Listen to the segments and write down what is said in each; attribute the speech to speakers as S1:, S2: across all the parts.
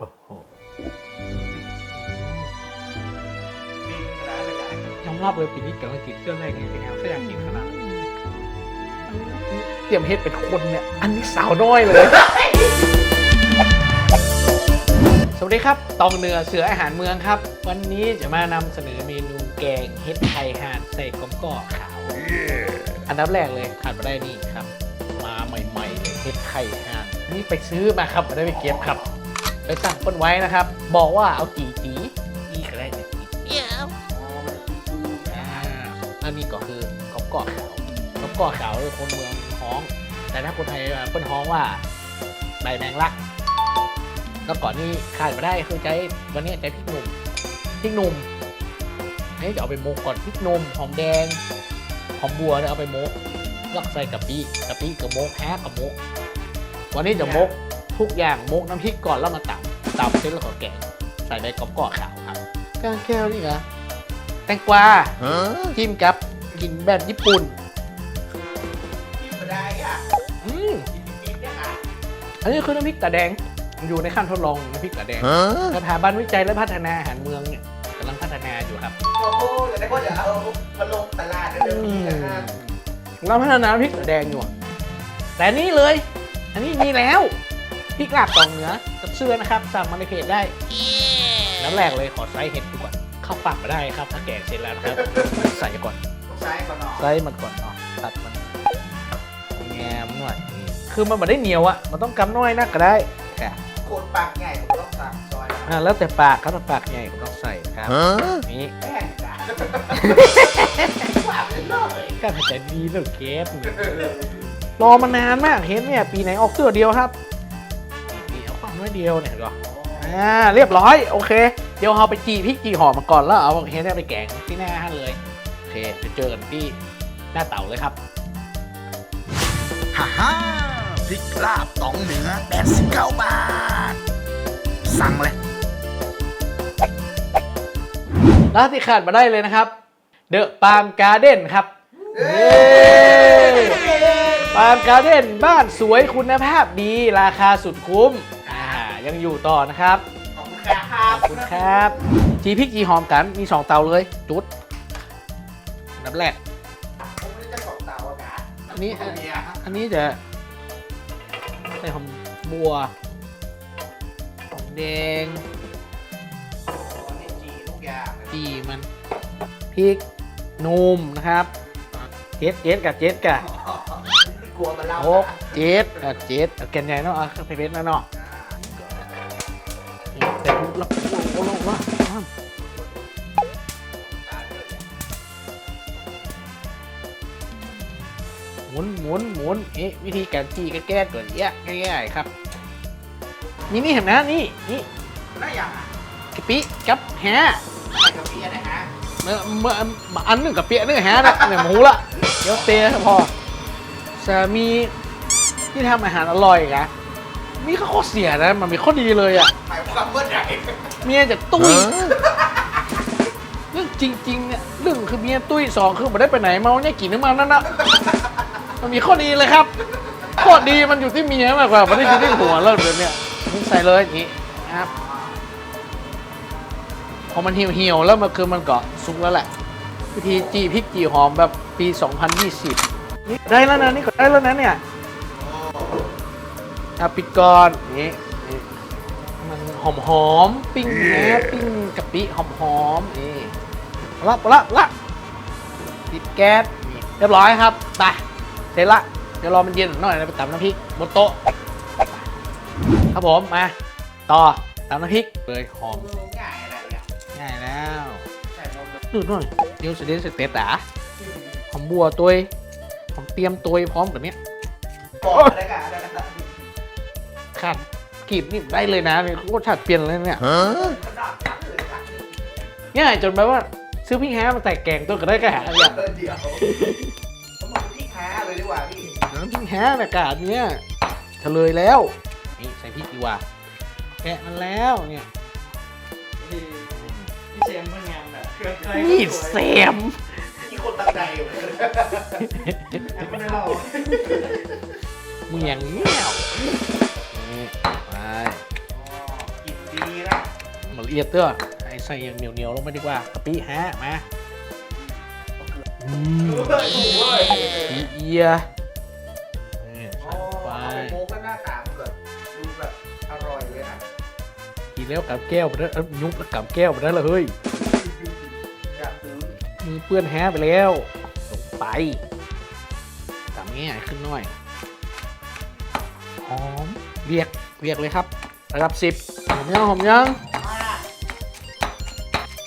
S1: โอ้โห
S2: บินขนาดเลยจ้ะ
S1: ยอมรับเลยปีนี้เกิดมากินเรื่องแรกนี่เป็นไงก็อยากกินขนาดนั้นเตรียมเฮ็ดเป็นคนเนี่ย อันนี้สาวน้อยเลย สวัสดีครับ ตองเนื้อเสืออาหารเมืองครับ วันนี้จะมานำเสนอเมนูแกงเฮ็ดไทยห่านใส่กลมก่อขาว อันดับแรกเลยขาดไม่ได้นี่ครับ มาใหม่ๆเลยเฮ็ดไข่ห่านนี่ไปซื้อมาครับไม่ได้ไปเก็บครับ ไปสั่งคนไว้นะครับ บอกว่าเอากี่จีนี่ก็ได้เนี่ยกี่
S2: อ๋อมันจะดูดู
S1: อ่าอันนี้ก็คือกบกอกขาวกบกอกขาวคือคนเมืองฮ้อง แต่ถ้าคนไทยเปิ้นฮ้องว่าใบแมงลัก แล้วก่อนนี้ขาดไม่ได้คือใช้วันนี้ใช้พริกหนุ่มพริกหนุ่มอันนี้จะเอาไปโมกก่อนพริกหนุ่มหอมแดงหอมบัวเนี่ยเอาไปโมกแล้วใส่กะปิกะปิกับโมกแฮกับโมกวันนี้จะโมก ทุกอย่างโมกน้ำพริกก่อนแล้วมาตำตำเสร็จแล้วก็แกงใส่ใบกบกอกขาวครับกางแก้วนี่เหรอแตงกวาจิ้มกับกินแบบญี่ปุ่น
S2: บินมาได้อะ
S1: อืม
S2: บินเนี่ยค่ะ
S1: อันนี้คือน้ำพริกตาแดงอยู่ในขั้นทดลองน้ำพริกตาแดงสถาบันวิจัยและพัฒนาอาหารเมืองเนี่ยกำลังพัฒนาอยู่ครับ
S2: โอ้โหเดี๋ยวได้ก็เดี๋ยวเอามาลงตลาดเร็วๆนี้นะฮะ
S1: เราพัฒนาน้ำพริกตาแดงอยู่อะแต่นี่เลย อันนี้มีแล้วพ ริกลาบตองเหนือกับเสื้อนะครับสั่งมาในเพจได้น้ำแรกเลยขอไซส์เห็ดดูก่อนเข้าปากมาได้ครับถ้าแกงเสร็จแล้วนะครับใส่ก่อน
S2: ต้องใช้ก่อนเนาะ
S1: ไซส์มันก่อนเนาะตัดมันแงมหน่อยนี่คือมันไม่ได้เหนียวอะมันต้องกำน้อยนักก็ได้แค่
S2: โคตรปากใหญ่ผมต้องสั่งซอย
S1: อ่าแล้วแต่ปากครับถ้าปากใหญ่ก็ต้องใส่ครับนี่
S2: แป้งจ้ะปากเลยเลย
S1: ก็หายใจดีเรื่องเกสเนี่ยรอมานานมากเห็นเนี่ยปีไหนออกเสื้อเดียวครับ ปีเอาความน้อยเดียวเนี่ยก็อ่าเรียบร้อยโอเค เดี๋ยวเราไปจีพริกจีหอมมาก่อนแล้วเอาเห็นเนี่ยไปแกงที่หน้าให้เลยโอเคไปเจอกันที่หน้าเต่าเลยครับ
S3: ฮ่าฮ่าพริกลาบตองเหนือแปดสิบเก้าบาท สั่งเลย
S1: ร้านที่ขาดมาได้เลยนะครับ เดอะปาล์มการ์เด้นครับเย้ปาล์มการ์เด้นบ้านสวยคุณภาพดี ราคาสุดคุ้มอ่า ยังอยู่ต่อนะครับ
S2: ขอบคุณครับ
S1: ขอบคุณครับ จีพริกจีหอมกันมี2เตาเลย จุดอันดับแรก
S2: ผมไม่ได้จะสองเตาอะกะ
S1: อันนี้
S2: ผมเมียครับ
S1: อันนี้จะใส่หอมบัวหอมแดง
S2: อ๋อนี่จีทุกอย่างเลย
S1: จีมันพริกนุ่มนะครับเจ็ดเจ็ดกับเจ็ดกับ
S2: กลัวมันเล่า
S1: โอ้เจ็ดอะเจ็ดเอาแกนใหญ่เนาะอะไปเพชรนะเนาะ นี่แต่ละโอ้โหละหมุนหมุนหมุนเอ๊ะวิธีการจีก็แก้ก่อนเอี้ยง่ายๆครับ นี่นี่เห็นไหมนี่นี่
S2: ได้ยังอะ
S1: กะปิกับแฮะ
S2: อะไรกับพี่นะฮะ
S1: เมื่อเมื่ออันหนึ่งกับเปียนึงแฮะนะเนี่ยหมูละเดี๋ยวเตะพอสามีที่ทำอาหารอร่อยนะ มีข้อเสียนะ มันมีข้อดีเลยอะ
S2: หมายความว่าไหน
S1: เมียจะตุ้ยเรื่องจริงๆเนี่ยเรื่องคือเมียตุ้ยสองคือไม่ได้ไปไหนเมาเนี่ยกี่นึกมานั่นนะมันมีข้อดีเลยครับ ข้อดีมันอยู่ที่เมียมากกว่าไม่ได้อยู่ที่หัวแล้วเดี๋ยวเนี้นี่ใส่เลยอย่างนี้นะครับพอมันเหี่ยวๆแล้วมันคือมันก็สุกแล้วแหละวิธีจีพริกจีหอมแบบปี 2020 นี่ได้แล้วนะนี่ก็ได้แล้วนะเนี่ย อะปิดก่อนอย่างนี้นี่มันหอมหอมๆปิ้งแหนปิ้งกะปิหอมหอมๆนี่ละละละปิดแก๊สนี่เรียบร้อยครับไปเสร็จละเดี๋ยวรอมันเย็นหน่อยนะไปตำน้ำพริกบนโต๊ะครับผมมาต่อตำน้ำพริกเลยหอม
S2: ง่ายอะไรอะ
S1: ง่ายแล้ว
S2: ใส่นมเลย
S1: ดูหน่อยเดี๋ยวสเดนสเตตอะหอมบัวตัวผมเตรียมตัวพร้อมกับเนี้ย
S2: บอกอะไรกันอะไรกัน
S1: ขาดกรีบนี่ได้เลยนะนี่รสชาติเปลี่ยนเลยเนี่ย
S2: ขนาดนั้นเลยค่ะ
S1: ง่ายจนแบบว่าซื้อพริกแห้มาใส่แกงตัวก็ได้กระหาอย่าง
S2: เออเดี๋ยวผมบอกพี่ค้าเลยดีกว่าพี่
S1: น้ำพริกแห้ในอากาศเนี้ยเฉลยแล้วนี่ใส่พริกดีกว่าแกะมันแล้วเนี่ย
S2: พี่เซมเมื่องานแบบเครื่องใคร
S1: นี่แซม
S2: มีคนตั้งใจอยู่ไม่ได้เล่า
S1: มึงอย่างเงี้ย ละเอียดเด้อไอ้ใส่อย่างเหนียวเหนียวๆลงไปดีกว่ากะปิฮะมาอืม
S2: เฮ้ยถูกเว้ย
S1: อีเอียนี่
S2: อ๋อ
S1: ใส่
S2: เอา
S1: ไป
S2: โมกแล้วหน้าตามันแบบดูแบบอร่อยเลยนะ
S1: กินแล้วกับแก้วไปได้วเอ้ยยุบแล้วกับแก้วไปได้วเลยเฮ้ย
S2: อยากซื้อ
S1: มือเปื้อนแฮะไปแล้วลงไปทำง่ายขึ้นหน่อยหอมเรียกเรียกเลยครับระดับสิบหอมยังหอมยัง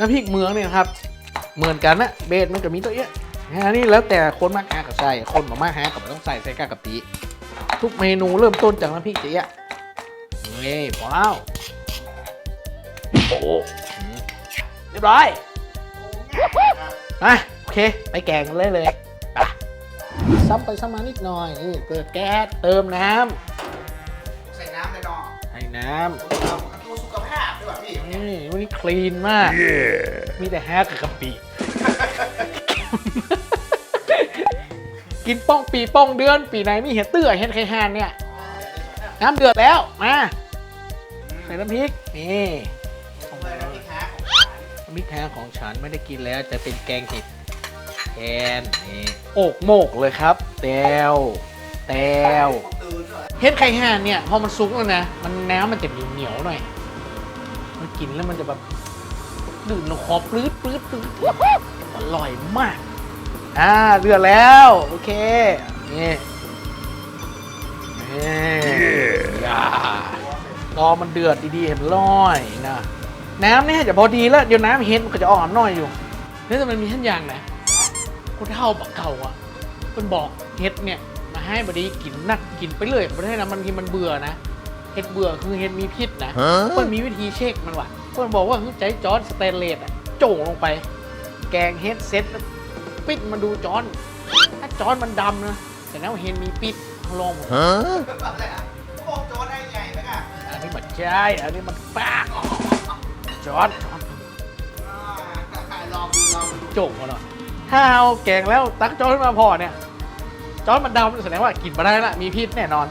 S1: น้ำพริกเมืองเนี่ยครับ เหมือนกันนะเบสมันจะมีตัวเอี้ยอันนี้แล้วแต่คนมากหากับใส่คนมามากหากับต้องใส่ใส่กากะปิทุกเมนูเริ่มต้นจากน้ำพริกเจี๊ยะนี่พอแล้วโอ้โหเรียบร้อยอะโอเค ไปแกงกันเลยเลยไปซ้ำไปซ้ำมานิดหน่อยนี่เปิดแก๊สเติมน้
S2: ใส่น้ำเลยเนาะำ
S1: ให้น้
S2: เนี่
S1: วันนี้คลีนมาก มีแต่แฮกกับกะปิกินป้องปีป้องเดือน ปีไหนมีเห็ดเตื้อเห็ดไข่ห่านเนี่ย น้ำเดือดแล้ว มาใส่น้ำพริก นี่
S2: ผมเลยนะพี่ค้า
S1: น้ำพริกแท้ของฉันไม่ได้กินแล้วจะเป็นแกงเห็ดแทนนี่โอกโมกเลยครับ แต้วแต้ว
S2: ตื่นเลย
S1: เห็ดไข่ห่านเนี่ย พอมันซุกแล้วนะ มันน้ำมันจะเหนียวๆหน่อยมัน กินแล้วมันจะแบบดื่มลงคอปลื้ดปลื้ดปลื้ดอร่อยมาก อ่าเดือดแล้ว โอเค นี่นี่อย่ารอมันเดือดดีๆเห็นร้อยนะ น้ำเนี่ยจะพอดีแล้ว เดี๋ยวน้ำเห็ดมันก็จะอ่อนหน่อยอยู่นี่แต่มันมีท่านอย่างนะคนเท่าบักเก่าอะมันบอกเห็ดเนี่ยมาให้บดีกินนักกินไปเลยไม่ได้นะมันทีมันเบื่อนะ เห็ดเบื่อคือเห็ดมีพิษนะเพื่อนมีวิธีเช็คมันว่ะเพื่อนบอกว่าคือใจจอร์นสแตนเลสอะโจ่งลงไป แกงเห็ดเซ็ตแล้วปิดมาดูจอร์นถ้าจอร์นมันดำนะแต่แล้วเห็ดมีปิดลองหมด
S2: อะไรอะพวกโจรได้ไงไหมอะ
S1: อันนี้มันใช่อันนี้มันปากจอร์นจอร์น
S2: อ่าลองดูลองดู
S1: โจ่งมาหน่อยถ้าเอาแกงแล้วตักจอร์นขึ้นมาพอเนี่ยจอร์นมันดำแสดงว่ากินมาได้ละมีพิษแน่นอน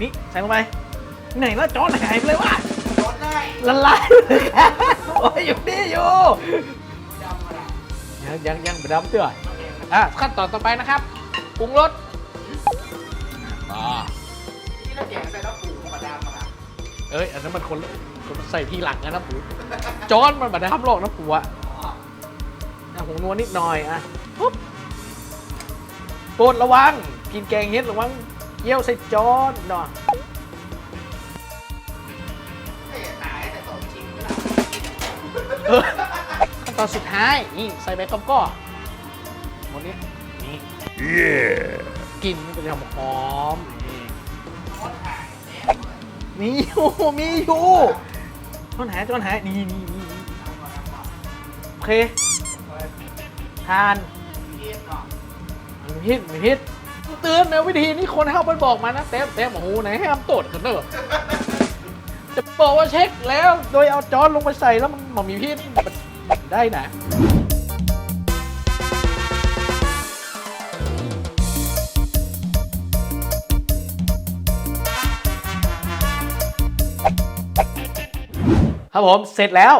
S1: นี่ใส่ลงไป ไหนแล้วจอร์นหายไปเลยวะ
S2: โจรได้
S1: ละลายเลยครับโอ้ยอยู่นี่อยู่
S2: ดำมาละ
S1: ยังยังยังไปดำเตื้ออะขั้นตอนต่อไปนะครับปรุงรสอ่า
S2: นี่ถ้าแกงใส่แล้วปูมันมาดำมาละ
S1: เอ้ย อันนั้นมันคนคนใส่ทีหลังนะนะปูจอนมันบัดดำหรอกนะปูอะ
S2: อ๋อ
S1: อะผงนัวนิดหน่อยอะปุ๊บโปรดระวัง กินแกงเฮ็ดระวังเยี่ยวใส่จอนหน่อย
S2: เอ
S1: อขั้นตอนสุดท้ายนี่ใส่ใบกำก้อหมดนี้นี่กลิ่นมันก็จะหอมนี่
S2: โคตรหายแน่
S1: มีอยู่มีอยู่ต้นหายต้นหายนี่นี่นี่นี่โอเคทาน
S2: เรียบเนาะ
S1: มันพิษมันพิษเตือนนะวิธีนี้คนเข้าไปบอกมานะแต้มแต้มโอ้โหไหนให้ทำตรวจกันเนอะ จะบอกว่าเช็คแล้ว โดยเอาจอนลงไปใส่แล้วมันมันมีพิษมันได้นะ ครับผมเสร็จแล้ว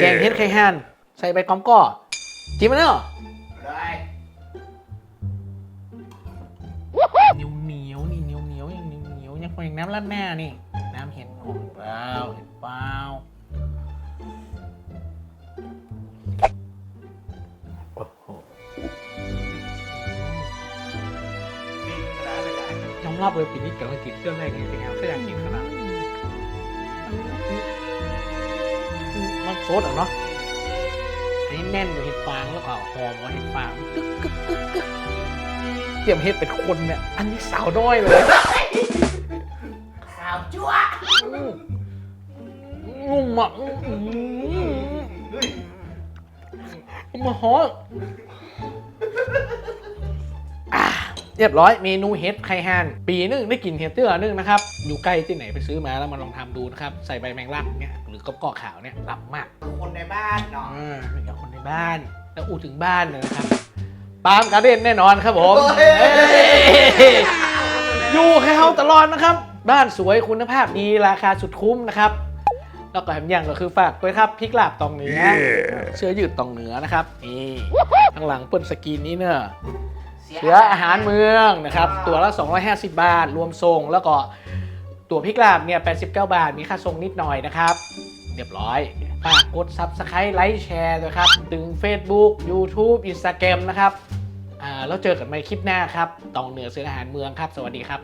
S1: แกงเฮ็ดไข่ห่านใส่ใบกอมก้อจิ้มมันเนอะ
S2: ได้
S1: เหนียวเหนียวนี่เหนียวเหนียวยังเหนียวเหนียวยังเป็นน้ำราดหน้านี่น้ำ เห็ดหอมเปล่าเห็ดเปล่าโอ้โห
S2: บินขนาดเลยได้
S1: ยอมรับเลยปีนี้เกำลังกินเครื่องแรกนี่เป็นไงก็อยากกินขนาดนั้นมันโซดอะเนาะอันนี้แน่นกว่เห็ดฟางแล้วก็หอมกว่าเห็ดฟางกึกกึกกึกกึกเตรียมเห็ดเป็นคนเนี่ยอันนี้สาวน้อยเลย
S2: ข่าวจั่ว
S1: งุ่มอะอื้อหือมาหออะเรียบร้อยเมนูเห็ดไข่ห่านปีหนึงได้กินเห็ดเตื้อนึงนะครับ อยู่ใกล้ที่ไหนไปซื้อมาแล้วมาลองทำดูนะครับ ใส่ใบแมงลักเนี่ยหรือกระบอกขาวเนี่ยรับมาก
S2: คนในบ้านเนาะ
S1: อ่าเหลือคนในบ้าน แล้วอูถึงบ้านเลยนะครับ ปาล์มการเด่นแน่นอนครับผม
S2: เฮ้ย
S1: เฮ้ยอยู่ให้เฮาตลอดนะครับ บ้านสวยคุณภาพดีราคาสุดคุ้มนะครับ แล้วก็แถมยังก็คือฝากด้วยครับพริกลาบตองเหนือเสื้อยืดตองเหนือนะครับนี่ข้างหลังเปิ้นสกรีนนี้เนอะเสืออาหารเมืองนะครับ ตัวละ 250 บาท รวมส่งแล้วก็ตัวพริกลาบเนี่ย 89 บาท มีค่าส่งนิดหน่อยนะครับ เรียบร้อยฝากกด Subscribe ไลค์แชร์ด้วยครับ ถึง Facebook YouTube Instagram นะครับ อ่า แล้วเจอกันใหม่คลิปหน้าครับตองเหนือเสืออาหารเมืองครับ สวัสดีครับ